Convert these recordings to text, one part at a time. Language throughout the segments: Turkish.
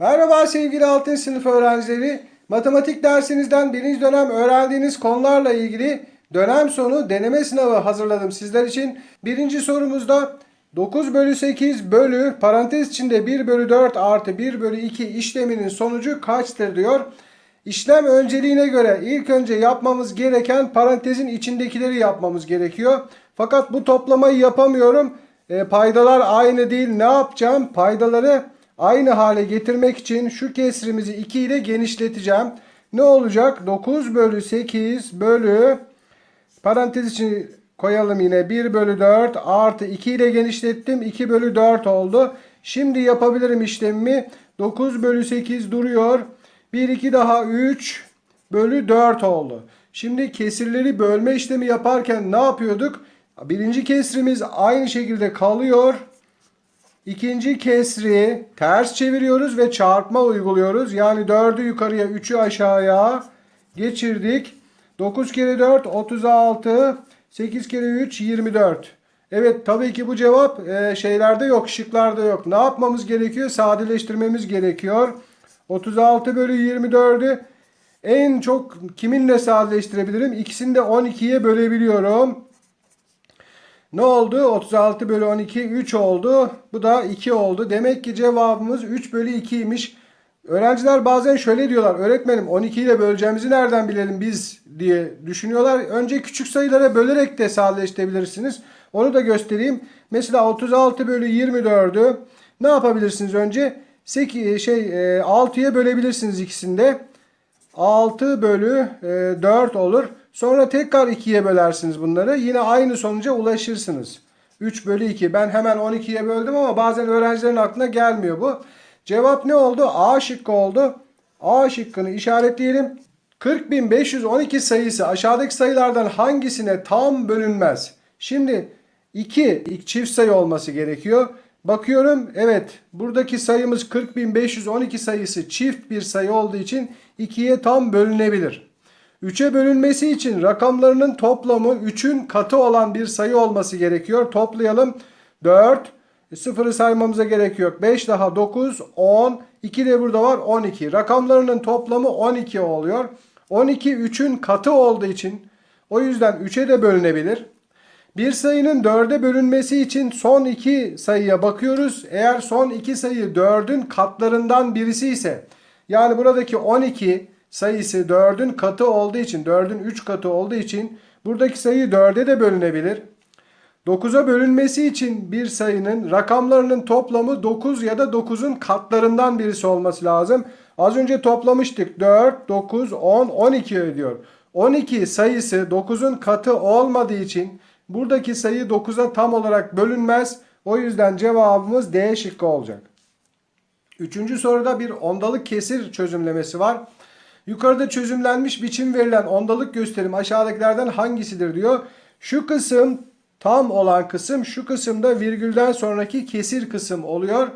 Merhaba sevgili 6. sınıf öğrencileri. Matematik dersinizden birinci dönem öğrendiğiniz konularla ilgili dönem sonu deneme sınavı hazırladım sizler için. Birinci sorumuzda 9 bölü 8 bölü parantez içinde 1 bölü 4 artı 1 bölü 2 işleminin sonucu kaçtır diyor. İşlem önceliğine göre ilk önce yapmamız gereken parantezin içindekileri yapmamız gerekiyor. Fakat bu toplamayı yapamıyorum. E, paydalar aynı değil. Ne yapacağım? Paydaları aynı hale getirmek için şu kesrimizi 2 ile genişleteceğim. Ne olacak? 9 bölü 8 bölü parantez için koyalım yine 1 bölü 4 artı 2 ile genişlettim. 2 bölü 4 oldu. Şimdi yapabilirim işlemimi. 9 bölü 8 duruyor. 1 2 daha 3 bölü 4 oldu. Şimdi kesirleri bölme işlemi yaparken ne yapıyorduk? Birinci kesrimiz aynı şekilde kalıyor. İkinci kesri ters çeviriyoruz ve çarpma uyguluyoruz. Yani 4'ü yukarıya 3'ü aşağıya geçirdik. 9 kere 4 36. 8 kere 3 24. Evet tabii ki bu cevap e, şeylerde yok şıklarda yok. Ne yapmamız gerekiyor? Sadeleştirmemiz gerekiyor. 36 bölü 24'ü en çok kiminle sadeleştirebilirim? İkisini de 12'ye bölebiliyorum. Ne oldu? 36 bölü 12 3 oldu. Bu da 2 oldu. Demek ki cevabımız 3 bölü 2'ymiş. Öğrenciler bazen şöyle diyorlar. Öğretmenim 12 ile böleceğimizi nereden bilelim biz diye düşünüyorlar. Önce küçük sayılara bölerek de sadeleştirebilirsiniz. Onu da göstereyim. Mesela 36 bölü 24'ü ne yapabilirsiniz önce? 8, şey 6'ya bölebilirsiniz ikisinde. 6 bölü e, 4 olur. Sonra tekrar 2'ye bölersiniz bunları. Yine aynı sonuca ulaşırsınız. 3 bölü 2. Ben hemen 12'ye böldüm ama bazen öğrencilerin aklına gelmiyor bu. Cevap ne oldu? A şıkkı oldu. A şıkkını işaretleyelim. 40.512 sayısı aşağıdaki sayılardan hangisine tam bölünmez? Şimdi 2 çift sayı olması gerekiyor. Bakıyorum evet buradaki sayımız 40.512 sayısı çift bir sayı olduğu için 2'ye tam bölünebilir. 3'e bölünmesi için rakamlarının toplamı 3'ün katı olan bir sayı olması gerekiyor. Toplayalım. 4. Sıfırı saymamıza gerek yok. 5 daha 9, 10. 2 de burada var 12. Rakamlarının toplamı 12 oluyor. 12 3'ün katı olduğu için o yüzden 3'e de bölünebilir. Bir sayının 4'e bölünmesi için son iki sayıya bakıyoruz. Eğer son iki sayı 4'ün katlarından birisi ise yani buradaki 12 sayısı 4'ün katı olduğu için 4'ün 3 katı olduğu için buradaki sayı 4'e de bölünebilir. 9'a bölünmesi için bir sayının rakamlarının toplamı 9 ya da 9'un katlarından birisi olması lazım. Az önce toplamıştık. 4, 9, 10, 12 ediyor. 12 sayısı 9'un katı olmadığı için buradaki sayı 9'a tam olarak bölünmez. O yüzden cevabımız D şıkkı olacak. Üçüncü soruda bir ondalık kesir çözümlemesi var. Yukarıda çözümlenmiş biçim verilen ondalık gösterim aşağıdakilerden hangisidir diyor. Şu kısım tam olan kısım şu kısımda virgülden sonraki kesir kısım oluyor.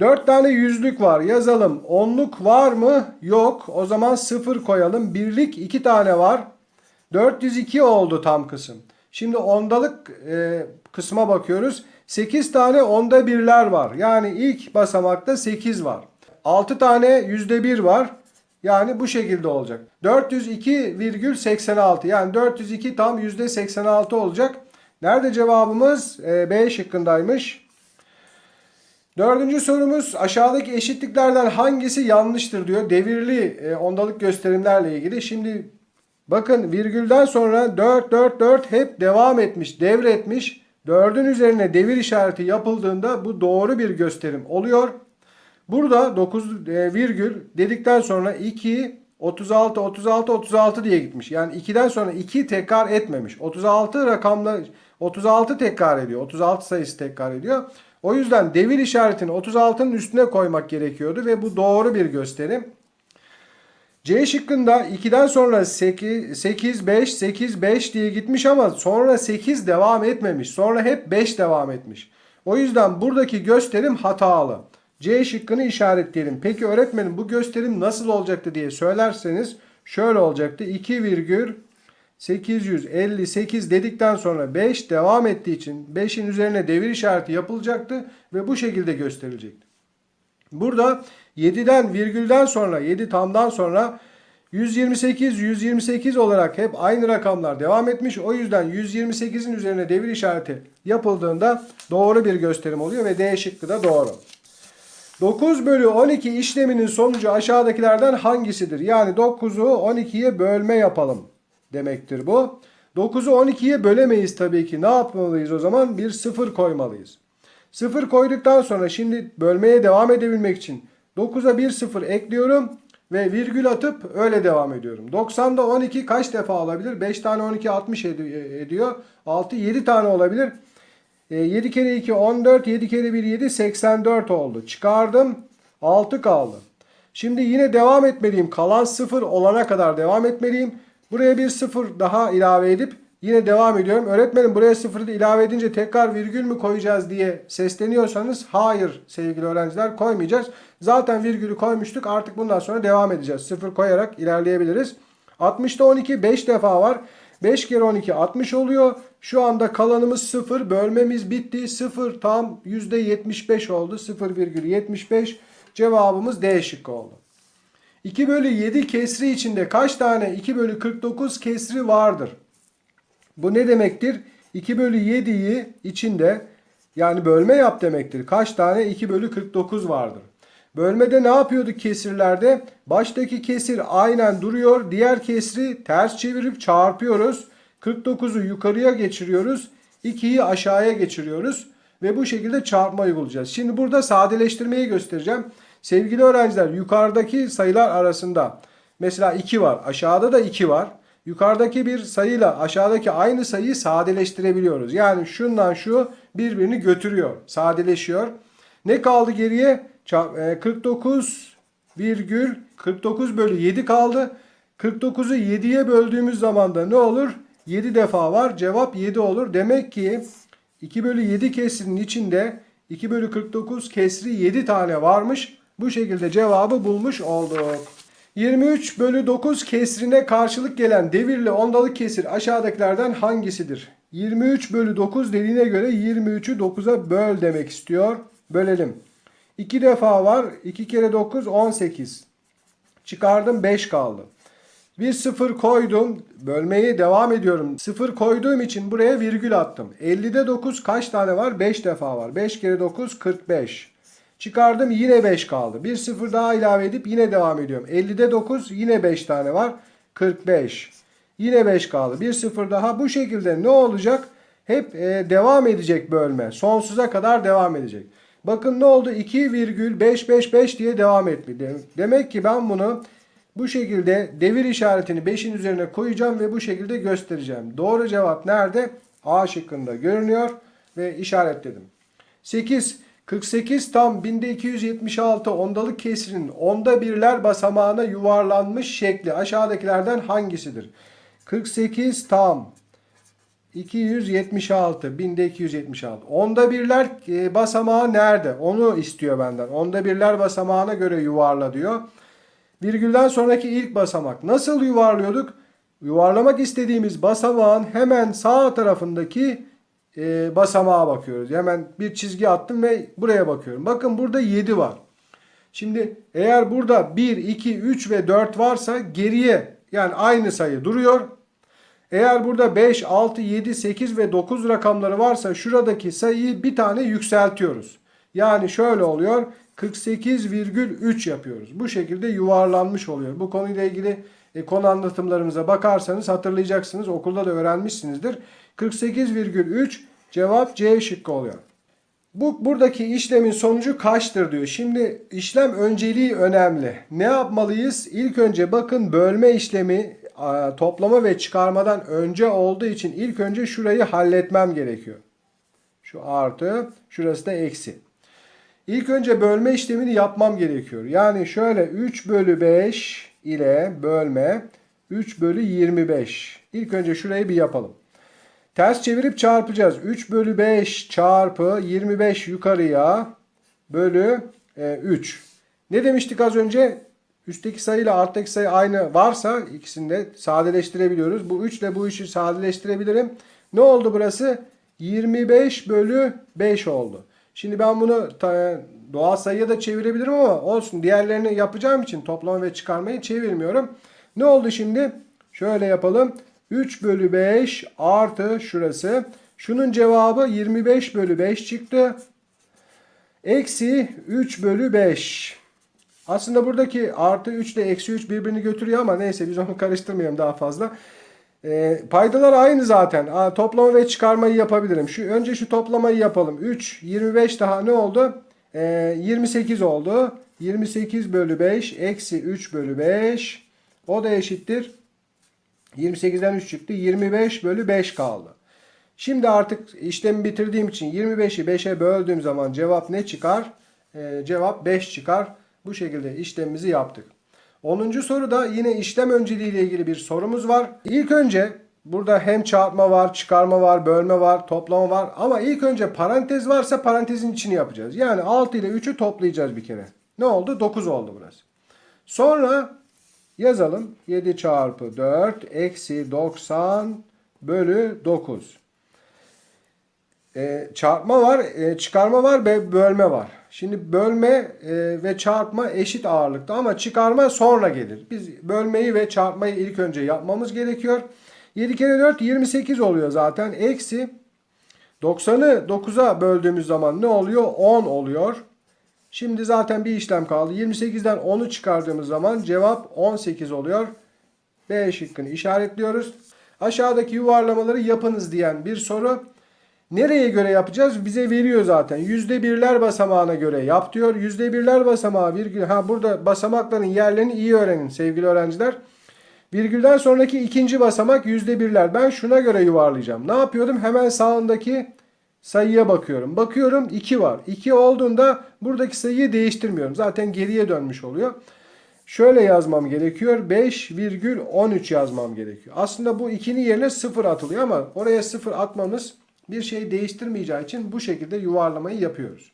4 tane yüzlük var yazalım. Onluk var mı? Yok. O zaman 0 koyalım. Birlik 2 tane var. 402 oldu tam kısım. Şimdi ondalık e, kısma bakıyoruz. 8 tane onda birler var. Yani ilk basamakta 8 var. 6 tane yüzde bir var. Yani bu şekilde olacak. 402,86 yani 402 tam yüzde 86 olacak. Nerede cevabımız? Ee, B şıkkındaymış. Dördüncü sorumuz aşağıdaki eşitliklerden hangisi yanlıştır diyor. Devirli e, ondalık gösterimlerle ilgili. Şimdi bakın virgülden sonra 4 4 4 hep devam etmiş, devretmiş. 4'ün üzerine devir işareti yapıldığında bu doğru bir gösterim oluyor. Burada 9 e, virgül dedikten sonra 2 36 36 36 diye gitmiş. Yani 2'den sonra 2 tekrar etmemiş. 36 rakamla 36 tekrar ediyor. 36 sayısı tekrar ediyor. O yüzden devir işaretini 36'nın üstüne koymak gerekiyordu ve bu doğru bir gösterim. C şıkkında 2'den sonra 8, 8, 5, 8, 5 diye gitmiş ama sonra 8 devam etmemiş. Sonra hep 5 devam etmiş. O yüzden buradaki gösterim hatalı. C şıkkını işaretleyelim. Peki öğretmenim bu gösterim nasıl olacaktı diye söylerseniz şöyle olacaktı. 2 virgül 858 dedikten sonra 5 devam ettiği için 5'in üzerine devir işareti yapılacaktı ve bu şekilde gösterilecekti. Burada 7'den virgülden sonra 7 tamdan sonra 128 128 olarak hep aynı rakamlar devam etmiş. O yüzden 128'in üzerine devir işareti yapıldığında doğru bir gösterim oluyor ve D şıkkı da doğru. 9 bölü 12 işleminin sonucu aşağıdakilerden hangisidir? Yani 9'u 12'ye bölme yapalım demektir bu. 9'u 12'ye bölemeyiz tabii ki. Ne yapmalıyız o zaman? Bir sıfır koymalıyız. Sıfır koyduktan sonra şimdi bölmeye devam edebilmek için 9'a bir sıfır ekliyorum ve virgül atıp öyle devam ediyorum. 90'da 12 kaç defa olabilir? 5 tane 12 60 ed- ediyor. 6 7 tane olabilir. E, 7 kere 2 14, 7 kere 1 7 84 oldu. Çıkardım 6 kaldı. Şimdi yine devam etmeliyim. Kalan 0 olana kadar devam etmeliyim. Buraya bir 0 daha ilave edip yine devam ediyorum. Öğretmenim buraya 0'ı ilave edince tekrar virgül mü koyacağız diye sesleniyorsanız hayır sevgili öğrenciler koymayacağız. Zaten virgülü koymuştuk artık bundan sonra devam edeceğiz. 0 koyarak ilerleyebiliriz. 60'ta 12 5 defa var. 5 kere 12 60 oluyor. Şu anda kalanımız 0. Bölmemiz bitti. 0 tam %75 oldu. 0,75 cevabımız D şıkkı oldu. 2 bölü 7 kesri içinde kaç tane 2 bölü 49 kesri vardır? Bu ne demektir? 2 bölü 7'yi içinde yani bölme yap demektir. Kaç tane 2 bölü 49 vardır? Bölmede ne yapıyorduk kesirlerde? Baştaki kesir aynen duruyor. Diğer kesri ters çevirip çarpıyoruz. 49'u yukarıya geçiriyoruz. 2'yi aşağıya geçiriyoruz. Ve bu şekilde çarpma uygulayacağız. Şimdi burada sadeleştirmeyi göstereceğim. Sevgili öğrenciler yukarıdaki sayılar arasında mesela 2 var. Aşağıda da 2 var. Yukarıdaki bir sayıyla aşağıdaki aynı sayıyı sadeleştirebiliyoruz. Yani şundan şu birbirini götürüyor. Sadeleşiyor. Ne kaldı geriye? Ça- e, 49 virgül 49 bölü 7 kaldı. 49'u 7'ye böldüğümüz zaman da ne olur? 7 defa var. Cevap 7 olur. Demek ki 2 bölü 7 kesrinin içinde 2 bölü 49 kesri 7 tane varmış. Bu şekilde cevabı bulmuş olduk. 23 bölü 9 kesrine karşılık gelen devirli ondalık kesir aşağıdakilerden hangisidir? 23 bölü 9 dediğine göre 23'ü 9'a böl demek istiyor. Bölelim. 2 defa var. 2 kere 9 18. Çıkardım 5 kaldı. Bir sıfır koydum. Bölmeye devam ediyorum. Sıfır koyduğum için buraya virgül attım. 50'de 9 kaç tane var? 5 defa var. 5 kere 9 45. Çıkardım yine 5 kaldı. Bir sıfır daha ilave edip yine devam ediyorum. 50'de 9 yine 5 tane var. 45. Yine 5 kaldı. Bir sıfır daha. Bu şekilde ne olacak? Hep e, devam edecek bölme. Sonsuza kadar devam edecek. Bakın ne oldu? 2,555 diye devam etti. Demek ki ben bunu bu şekilde devir işaretini 5'in üzerine koyacağım ve bu şekilde göstereceğim. Doğru cevap nerede? A şıkkında görünüyor ve işaretledim. 8. 48 tam binde 276 ondalık kesrinin onda birler basamağına yuvarlanmış şekli aşağıdakilerden hangisidir? 48 tam 276 binde 276. Onda birler e, basamağı nerede? Onu istiyor benden. Onda birler basamağına göre yuvarla diyor. Virgülden sonraki ilk basamak. Nasıl yuvarlıyorduk? Yuvarlamak istediğimiz basamağın hemen sağ tarafındaki e, basamağa bakıyoruz. Hemen bir çizgi attım ve buraya bakıyorum. Bakın burada 7 var. Şimdi eğer burada 1, 2, 3 ve 4 varsa geriye yani aynı sayı duruyor. Eğer burada 5, 6, 7, 8 ve 9 rakamları varsa şuradaki sayıyı bir tane yükseltiyoruz. Yani şöyle oluyor. 48,3 yapıyoruz. Bu şekilde yuvarlanmış oluyor. Bu konuyla ilgili e, konu anlatımlarımıza bakarsanız hatırlayacaksınız. Okulda da öğrenmişsinizdir. 48,3 cevap C şıkkı oluyor. Bu buradaki işlemin sonucu kaçtır diyor. Şimdi işlem önceliği önemli. Ne yapmalıyız? İlk önce bakın bölme işlemi toplama ve çıkarmadan önce olduğu için ilk önce şurayı halletmem gerekiyor. Şu artı, şurası da eksi. İlk önce bölme işlemini yapmam gerekiyor. Yani şöyle 3 bölü 5 ile bölme 3 bölü 25. İlk önce şurayı bir yapalım. Ters çevirip çarpacağız. 3 bölü 5 çarpı 25 yukarıya bölü e, 3. Ne demiştik az önce? Üstteki sayı ile alttaki sayı aynı varsa ikisini de sadeleştirebiliyoruz. Bu 3 ile bu 3'ü sadeleştirebilirim. Ne oldu burası? 25 bölü 5 oldu. Şimdi ben bunu doğal sayıya da çevirebilirim ama olsun. Diğerlerini yapacağım için toplama ve çıkarmayı çevirmiyorum. Ne oldu şimdi? Şöyle yapalım. 3 bölü 5 artı şurası. Şunun cevabı 25 bölü 5 çıktı. Eksi 3 bölü 5. Aslında buradaki artı 3 ile eksi 3 birbirini götürüyor ama neyse biz onu karıştırmayalım daha fazla. E, paydalar aynı zaten. Aa, toplama ve çıkarmayı yapabilirim. Şu Önce şu toplamayı yapalım. 3, 25 daha ne oldu? E, 28 oldu. 28 bölü 5 eksi 3 bölü 5. O da eşittir. 28'den 3 çıktı. 25 bölü 5 kaldı. Şimdi artık işlemi bitirdiğim için 25'i 5'e böldüğüm zaman cevap ne çıkar? Ee, cevap 5 çıkar. Bu şekilde işlemimizi yaptık. 10. soruda yine işlem önceliği ile ilgili bir sorumuz var. İlk önce burada hem çarpma var, çıkarma var, bölme var, toplama var. Ama ilk önce parantez varsa parantezin içini yapacağız. Yani 6 ile 3'ü toplayacağız bir kere. Ne oldu? 9 oldu burası. Sonra yazalım. 7 çarpı 4 eksi 90 bölü 9. E, çarpma var, e, çıkarma var ve bölme var. Şimdi bölme e, ve çarpma eşit ağırlıkta ama çıkarma sonra gelir. Biz bölmeyi ve çarpmayı ilk önce yapmamız gerekiyor. 7 kere 4 28 oluyor zaten. Eksi 90'ı 9'a böldüğümüz zaman ne oluyor? 10 oluyor. Şimdi zaten bir işlem kaldı. 28'den 10'u çıkardığımız zaman cevap 18 oluyor. B şıkkını işaretliyoruz. Aşağıdaki yuvarlamaları yapınız diyen bir soru. Nereye göre yapacağız? Bize veriyor zaten. Yüzde birler basamağına göre yap diyor. Yüzde birler basamağı virgül. Ha burada basamakların yerlerini iyi öğrenin sevgili öğrenciler. Virgülden sonraki ikinci basamak yüzde birler. Ben şuna göre yuvarlayacağım. Ne yapıyordum? Hemen sağındaki sayıya bakıyorum. Bakıyorum 2 var. 2 olduğunda buradaki sayıyı değiştirmiyorum. Zaten geriye dönmüş oluyor. Şöyle yazmam gerekiyor. 5,13 yazmam gerekiyor. Aslında bu 2'nin yerine 0 atılıyor ama oraya 0 atmamız bir şey değiştirmeyeceği için bu şekilde yuvarlamayı yapıyoruz.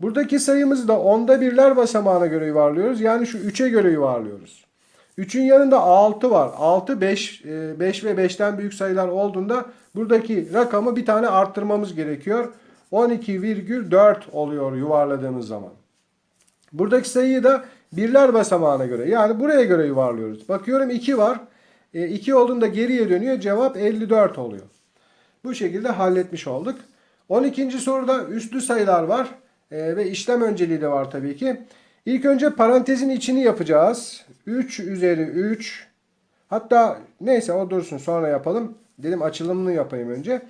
Buradaki sayımızı da onda birler basamağına göre yuvarlıyoruz. Yani şu 3'e göre yuvarlıyoruz. 3'ün yanında 6 var. 6 5 5 ve 5'ten büyük sayılar olduğunda buradaki rakamı bir tane arttırmamız gerekiyor. 12,4 oluyor yuvarladığımız zaman. Buradaki sayıyı da birler basamağına göre yani buraya göre yuvarlıyoruz. Bakıyorum 2 var. 2 olduğunda geriye dönüyor. Cevap 54 oluyor. Bu şekilde halletmiş olduk. 12. soruda üstlü sayılar var e, ve işlem önceliği de var tabii ki. İlk önce parantezin içini yapacağız. 3 üzeri 3 hatta neyse o dursun sonra yapalım. Dedim açılımını yapayım önce.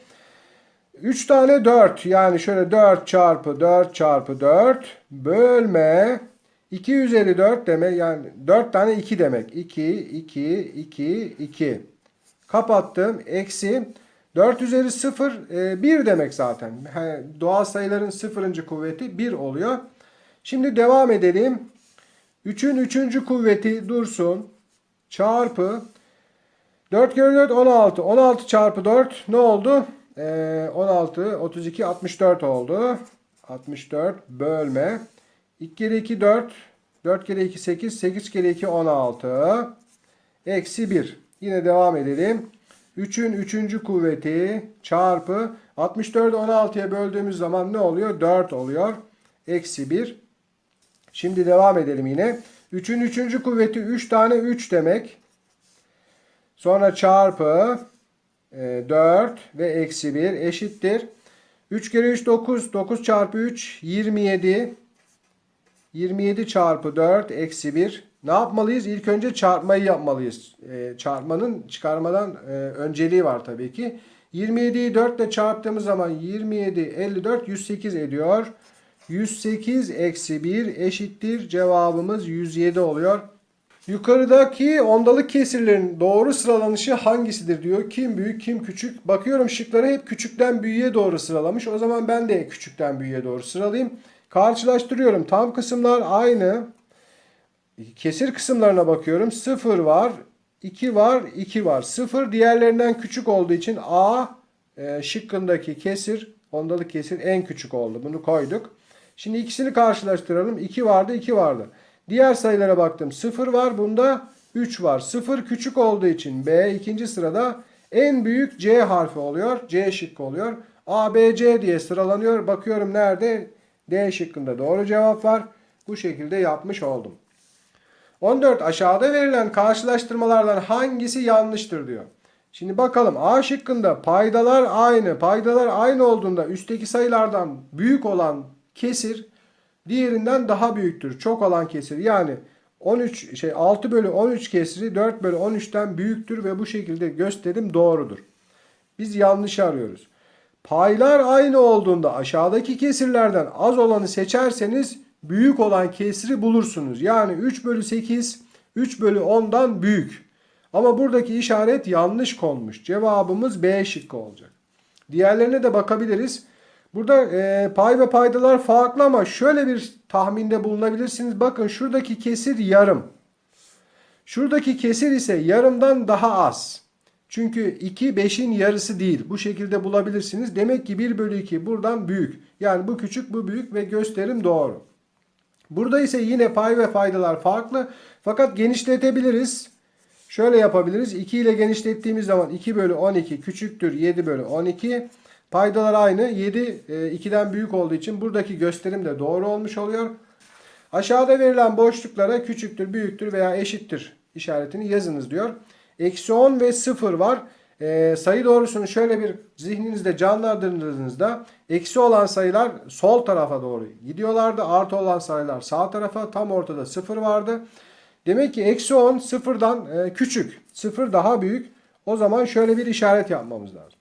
3 tane 4 yani şöyle 4 çarpı 4 çarpı 4 bölme 2 üzeri 4 demek yani 4 tane 2 demek. 2 2 2 2 kapattım eksi 4 üzeri 0 1 demek zaten. Doğal sayıların sıfırıncı kuvveti 1 oluyor. Şimdi devam edelim. 3'ün 3. kuvveti dursun. Çarpı 4 kere 4 16. 16 çarpı 4 ne oldu? Ee, 16 32 64 oldu. 64 bölme. 2 kere 2 4. 4 kere 2 8. 8 kere 2 16. Eksi 1. Yine devam edelim. 3'ün 3. kuvveti çarpı 64'ü 16'ya böldüğümüz zaman ne oluyor? 4 oluyor. Eksi 1. Şimdi devam edelim yine. 3'ün 3. kuvveti 3 tane 3 demek. Sonra çarpı 4 ve eksi 1 eşittir. 3 kere 3 9. 9 çarpı 3 27. 27 çarpı 4 eksi 1. Ne yapmalıyız? İlk önce çarpmayı yapmalıyız. E, çarpmanın çıkarmadan e, önceliği var tabii ki. 27'yi 4 ile çarptığımız zaman 27, 54, 108 ediyor. 108 eksi 1 eşittir. Cevabımız 107 oluyor. Yukarıdaki ondalık kesirlerin doğru sıralanışı hangisidir diyor. Kim büyük kim küçük. Bakıyorum şıkları hep küçükten büyüğe doğru sıralamış. O zaman ben de küçükten büyüğe doğru sıralayayım. Karşılaştırıyorum. Tam kısımlar aynı. Kesir kısımlarına bakıyorum. 0 var, 2 var, 2 var. 0 diğerlerinden küçük olduğu için A e, şıkkındaki kesir, ondalık kesir en küçük oldu. Bunu koyduk. Şimdi ikisini karşılaştıralım. 2 vardı, 2 vardı. Diğer sayılara baktım. 0 var, bunda 3 var. 0 küçük olduğu için B ikinci sırada en büyük C harfi oluyor. C şıkkı oluyor. A, B, C diye sıralanıyor. Bakıyorum nerede? D şıkkında doğru cevap var. Bu şekilde yapmış oldum. 14 aşağıda verilen karşılaştırmalardan hangisi yanlıştır diyor. Şimdi bakalım A şıkkında paydalar aynı. Paydalar aynı olduğunda üstteki sayılardan büyük olan kesir diğerinden daha büyüktür. Çok olan kesir yani 13 şey 6 bölü 13 kesiri 4 bölü 13'ten büyüktür ve bu şekilde gösterim doğrudur. Biz yanlış arıyoruz. Paylar aynı olduğunda aşağıdaki kesirlerden az olanı seçerseniz büyük olan kesiri bulursunuz. Yani 3 bölü 8 3 bölü 10'dan büyük. Ama buradaki işaret yanlış konmuş. Cevabımız B şıkkı olacak. Diğerlerine de bakabiliriz. Burada e, pay ve paydalar farklı ama şöyle bir tahminde bulunabilirsiniz. Bakın şuradaki kesir yarım. Şuradaki kesir ise yarımdan daha az. Çünkü 2 5'in yarısı değil. Bu şekilde bulabilirsiniz. Demek ki 1 bölü 2 buradan büyük. Yani bu küçük bu büyük ve gösterim doğru. Burada ise yine pay ve faydalar farklı. Fakat genişletebiliriz. Şöyle yapabiliriz. 2 ile genişlettiğimiz zaman 2 bölü 12 küçüktür 7 bölü 12. Paydalar aynı. 7 2'den büyük olduğu için buradaki gösterim de doğru olmuş oluyor. Aşağıda verilen boşluklara küçüktür, büyüktür veya eşittir işaretini yazınız diyor. Eksi 10 ve 0 var. Ee, sayı doğrusunu şöyle bir zihninizde canlandırdığınızda eksi olan sayılar sol tarafa doğru gidiyorlardı. Artı olan sayılar sağ tarafa tam ortada 0 vardı. Demek ki eksi 10 sıfırdan e, küçük. 0 daha büyük. O zaman şöyle bir işaret yapmamız lazım.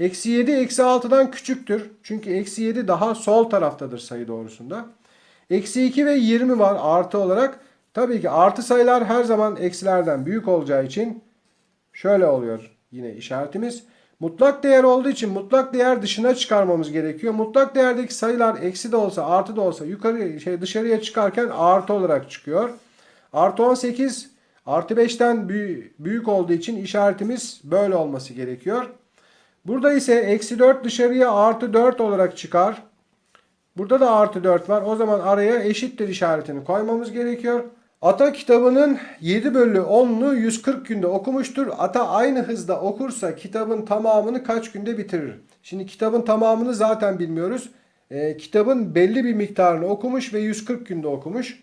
Eksi 7 eksi 6'dan küçüktür. Çünkü eksi 7 daha sol taraftadır sayı doğrusunda. Eksi 2 ve 20 var artı olarak. Tabii ki artı sayılar her zaman eksilerden büyük olacağı için şöyle oluyor yine işaretimiz. Mutlak değer olduğu için mutlak değer dışına çıkarmamız gerekiyor. Mutlak değerdeki sayılar eksi de olsa artı da olsa yukarı şey dışarıya çıkarken artı olarak çıkıyor. Artı 18 artı 5'ten büyük olduğu için işaretimiz böyle olması gerekiyor. Burada ise eksi 4 dışarıya artı 4 olarak çıkar. Burada da artı 4 var. O zaman araya eşittir işaretini koymamız gerekiyor. Ata kitabının 7 bölü 10'unu 140 günde okumuştur. Ata aynı hızda okursa kitabın tamamını kaç günde bitirir? Şimdi kitabın tamamını zaten bilmiyoruz. Ee, kitabın belli bir miktarını okumuş ve 140 günde okumuş.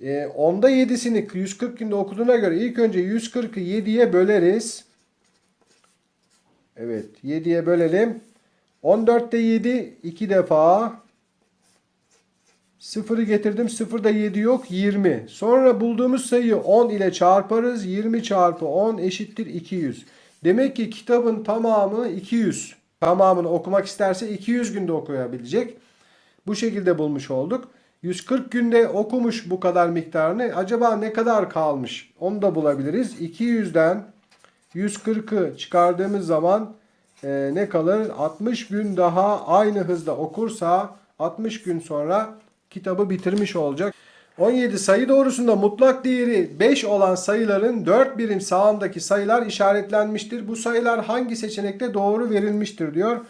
Ee, onda 7'sini 140 günde okuduğuna göre ilk önce 140'ı 7'ye böleriz. Evet 7'ye bölelim. 14'te 7 2 defa. 0'ı getirdim. 0'da 7 yok. 20. Sonra bulduğumuz sayıyı 10 ile çarparız. 20 çarpı 10 eşittir 200. Demek ki kitabın tamamı 200. Tamamını okumak isterse 200 günde okuyabilecek. Bu şekilde bulmuş olduk. 140 günde okumuş bu kadar miktarını. Acaba ne kadar kalmış? Onu da bulabiliriz. 200'den 140'ı çıkardığımız zaman e, ne kalır? 60 gün daha aynı hızda okursa 60 gün sonra kitabı bitirmiş olacak. 17 sayı doğrusunda mutlak değeri 5 olan sayıların 4 birim sağındaki sayılar işaretlenmiştir. Bu sayılar hangi seçenekte doğru verilmiştir diyor.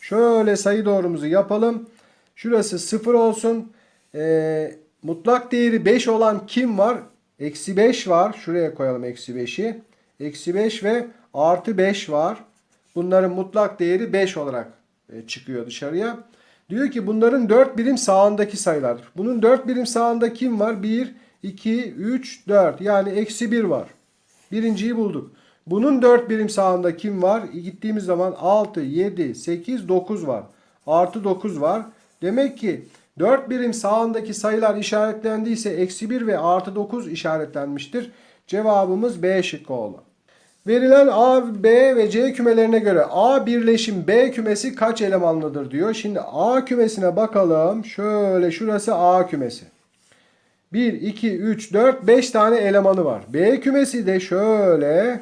Şöyle sayı doğrumuzu yapalım. Şurası 0 olsun. Ee, mutlak değeri 5 olan kim var? Eksi 5 var. Şuraya koyalım eksi 5'i. Eksi 5 ve artı 5 var. Bunların mutlak değeri 5 olarak e, çıkıyor dışarıya. Diyor ki bunların 4 birim sağındaki sayılar. Bunun 4 birim sağında kim var? 1, 2, 3, 4. Yani eksi 1 var. Birinciyi bulduk. Bunun 4 birim sağında kim var? Gittiğimiz zaman 6, 7, 8, 9 var. Artı 9 var. Demek ki 4 birim sağındaki sayılar işaretlendiyse eksi 1 ve artı 9 işaretlenmiştir. Cevabımız B şıkkı oldu. Verilen A, B ve C kümelerine göre A birleşim B kümesi kaç elemanlıdır diyor. Şimdi A kümesine bakalım. Şöyle şurası A kümesi. 1, 2, 3, 4, 5 tane elemanı var. B kümesi de şöyle.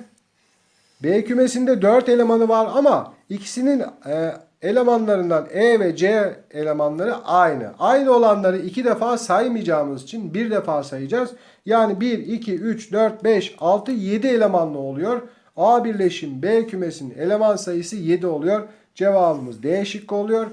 B kümesinde 4 elemanı var ama ikisinin e, elemanlarından E ve C elemanları aynı. Aynı olanları iki defa saymayacağımız için bir defa sayacağız. Yani 1, 2, 3, 4, 5, 6, 7 elemanlı oluyor. A birleşim B kümesinin eleman sayısı 7 oluyor. Cevabımız D şıkkı oluyor.